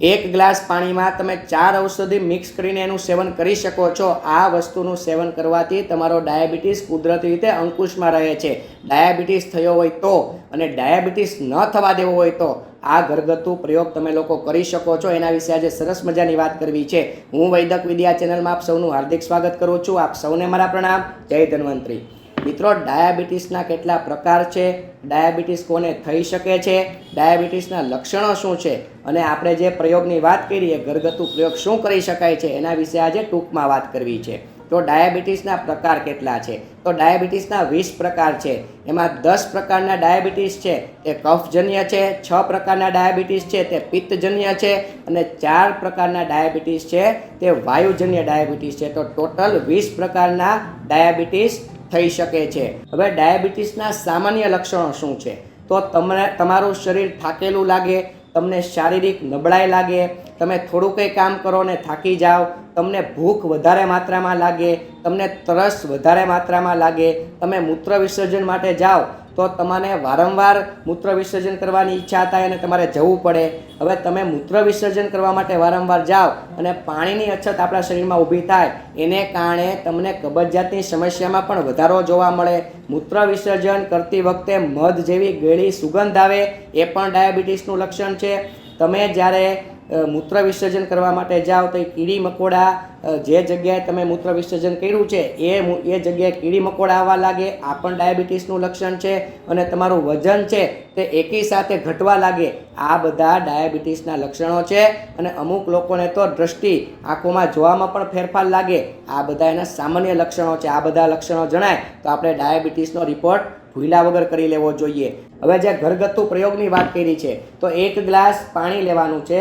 એક ગ્લાસ પાણીમાં તમે ચાર ઔષધિ મિક્સ કરીને એનું સેવન કરી શકો છો. આ વસ્તુનું સેવન કરવાથી તમારો ડાયાબિટીસ કુદરતી રીતે અંકુશમાં રહે છે. ડાયાબિટીસ થયો હોય તો અને ડાયાબિટીસ ન થવા દેવો હોય તો આ ઘરગથ્થુ પ્રયોગ તમે લોકો કરી શકો છો. એના વિશે આજે સરસ મજાની વાત કરવી છે. હું વૈદક વિદ્યા ચેનલમાં આપ સૌનું હાર્દિક સ્વાગત કરું છું. આપ સૌને મારા પ્રણામ. જય ધન્વંતરી. મિત્રો, ડાયાબિટીસના કેટલા પ્રકાર છે? ડાયાબિટીસ કોને થઈ શકે છે? ડાયાબિટીસના લક્ષણો શું છે? અને આપણે જે પ્રયોગની વાત કરીએ, ઘરગથ્થુ પ્રયોગ શું કરી શકાય છે? એના વિશે આજે ટૂંકમાં વાત કરવી છે. તો ડાયાબિટીસના પ્રકાર કેટલા છે? તો ડાયાબિટીસના વીસ પ્રકાર છે. એમાં દસ પ્રકારના ડાયાબિટીસ છે, તે કફજન્ય છે, છ પ્રકારના ડાયાબિટીસ છે, તે પિત્તજન્ય છે, અને ચાર પ્રકારના ડાયાબિટીસ છે, તે વાયુજન્ય ડાયાબિટીસ છે. તો ટોટલ વીસ પ્રકારના ડાયાબિટીસ થઈ શકે છે. હવે ડાયાબિટીસના સામાન્ય લક્ષણો શું છે? તો તમને, તમારું શરીર થાકેલું લાગે, તમને શારીરિક નબળાઈ લાગે, તમે થોડું કંઈ કામ કરો ને થાકી જાઓ, તમને ભૂખ વધારે માત્રામાં લાગે, તમને તરસ વધારે માત્રામાં લાગે, તમે મૂત્ર વિસર્જન માટે જાઓ તો તમને વારંવાર મૂત્ર વિસર્જન કરવાની ઈચ્છા થાય અને તમારે જવું પડે. હવે તમે મૂત્ર વિસર્જન કરવા માટે વારંવાર જાઓ અને પાણીની અછત આપણા શરીરમાં ઊભી થાય, એને કારણે તમને કબજિયાતની સમસ્યામાં પણ વધારો જોવા મળે. મૂત્ર વિસર્જન કરતી વખતે મધ જેવી ગળી સુગંધ આવે, એ પણ ડાયાબિટીસનું લક્ષણ છે. તમે જ્યારે મૂત્ર વિસર્જન કરવા માટે જાઓ તો એ કીડી મકોડા જે જગ્યાએ તમે મૂત્ર વિસર્જન કર્યું છે, એ એ જગ્યાએ કીડી મકોડા આવવા લાગે, આ પણ ડાયાબિટીસનું લક્ષણ છે અને તમારું વજન છે તે એકી સાથે ઘટવા લાગે, આ બધા ડાયાબિટીસના લક્ષણો છે અને અમુક લોકોને તો દ્રષ્ટિ આંખોમાં જોવામાં પણ ફેરફાર લાગે, આ બધા એના સામાન્ય લક્ષણો છે, આ બધા લક્ષણો જણાય તો આપણે ડાયાબિટીસનો રિપોર્ટ ભૂલા વગર કરી લેવો જોઈએ. હવે જે ઘરગથ્થુ પ્રયોગની વાત કરી છે, તો એક ગ્લાસ પાણી લેવાનું છે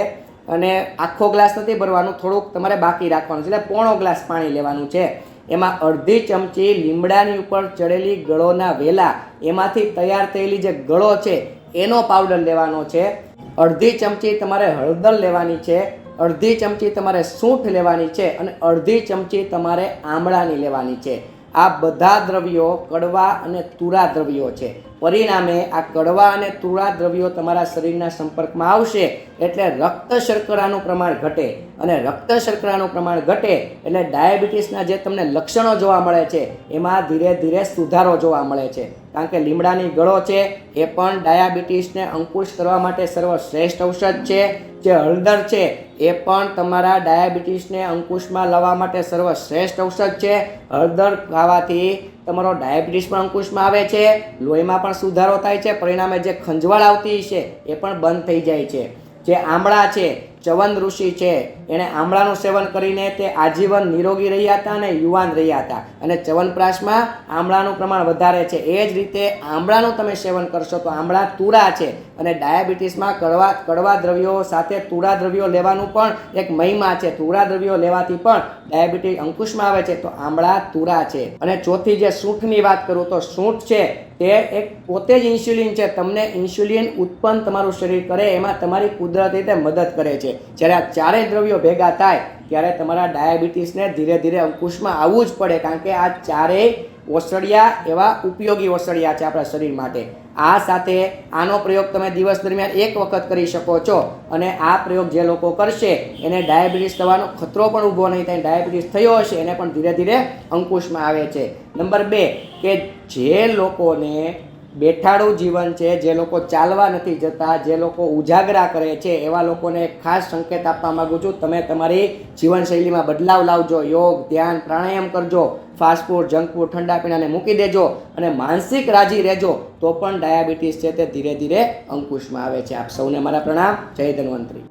અને આખો ગ્લાસ નથી ભરવાનું, થોડુંક તમારે બાકી રાખવાનું છે. એટલે પોણો ગ્લાસ પાણી લેવાનું છે. એમાં અડધી ચમચી લીમડાની ઉપર ચડેલી ગળોના વેલા, એમાંથી તૈયાર થયેલી જે ગળો છે, એનો પાવડર લેવાનો છે. અડધી ચમચી તમારે હળદર લેવાની છે. અડધી ચમચી તમારે સૂંઠ લેવાની છે. અને અડધી ચમચી તમારે આમળાની લેવાની છે. આ બધા દ્રવ્યો કડવા અને તુરા દ્રવ્યો છે. પરિણામે આ કડવા અને તુરા દ્રવ્યો તમારા શરીરના સંપર્કમાં આવશે એટલે રક્ત શર્કરાનું પ્રમાણ ઘટે. અને રક્ત શર્કરાનું પ્રમાણ ઘટે એટલે ડાયાબિટીસના જે તમને લક્ષણો જોવા મળે છે, એમાં ધીરે ધીરે સુધારો જોવા મળે છે. કારણ કે લીમડાની ગળો છે, એ પણ ડાયાબિટીસને અંકુશ કરવા માટે સર્વશ્રેષ્ઠ ઔષધ છે. જે હળદર છે, એ પણ તમારા ડાયાબિટીસને અંકુશમાં લાવવા માટે સર્વશ્રેષ્ઠ ઔષધ છે. હળદર ખાવાથી તમારો ડાયાબિટીસ પણ અંકુશમાં આવે છે, લોહીમાં પણ સુધારો થાય છે, પરિણામે જે ખંજવાળ આવતી છે એ પણ બંધ થઈ જાય છે. જે આમળા છે ચવન ઋષિ છે. એણે આમળાનું સેવન કરીને તે આજીવન નિરોગી રહ્યા હતા અને યુવાન રહ્યા હતા. અને ચવનપ્રાશમાં આમળાનું પ્રમાણ વધારે છે. એ જ રીતે આમળાનું તમે સેવન કરશો તો આમળા તુરા છે. અને ડાયાબિટીસમાં કડવા કડવા દ્રવ્યો સાથે તુરા દ્રવ્યો લેવાનું પણ એક મહિમા છે. તુરા દ્રવ્યો લેવાથી પણ ડાયાબિટીસ અંકુશમાં આવે છે તો આમળા તુરા છે. અને ચોથી જે સૂંઠની વાત કરું તો સૂંઠ છે તે એક પોતે જ ઇન્સ્યુલિન છે. તમને ઇન્સ્યુલિન ઉત્પન્ન તમારું શરીર કરે, એમાં તમારી કુદરતી રીતે મદદ કરે છે. જ્યારે આ ચારેય દ્રવ્યો ભેગા થાય, ત્યારે તમારા ડાયાબિટીસને ધીરે ધીરે અંકુશમાં આવવું જ પડે, કારણ કે આ ચારેય ઓસડિયા એવા ઉપયોગી ઓસડિયા છે આપણા શરીર માટે. આ સાથે આનો પ્રયોગ તમે દિવસ દરમિયાન એક વખત કરી શકો છો અને આ પ્રયોગ જે લોકો કરશે, એને ડાયાબિટીસ થવાનો ખતરો પણ ઊભો નહીં થાય, ડાયાબિટીસ થયો હશે, એને પણ ધીરે ધીરે અંકુશમાં આવે છે. નંબર બે, કે જે લોકોને બેઠાડું જીવન છે, જે લોકો ચાલવા નથી જતા, જે લોકો ઉજાગરા કરે છે, એવા લોકોને ખાસ સંકેત આપવા માંગુ છું. તમે તમારી જીવનશૈલીમાં બદલાવ લાવજો, યોગ, ધ્યાન, પ્રાણાયામ કરજો ફાસ્ટ ફૂડ જંક ફૂડ ઠંડા પીણાને મૂકી દેજો અને માનસિક રાજી રહેજો, તો પણ ડાયાબિટીસ છે તે ધીરે ધીરે અંકુશમાં આવે છે. આપ સૌને મારા પ્રણામ. જય ધન્વંતરી.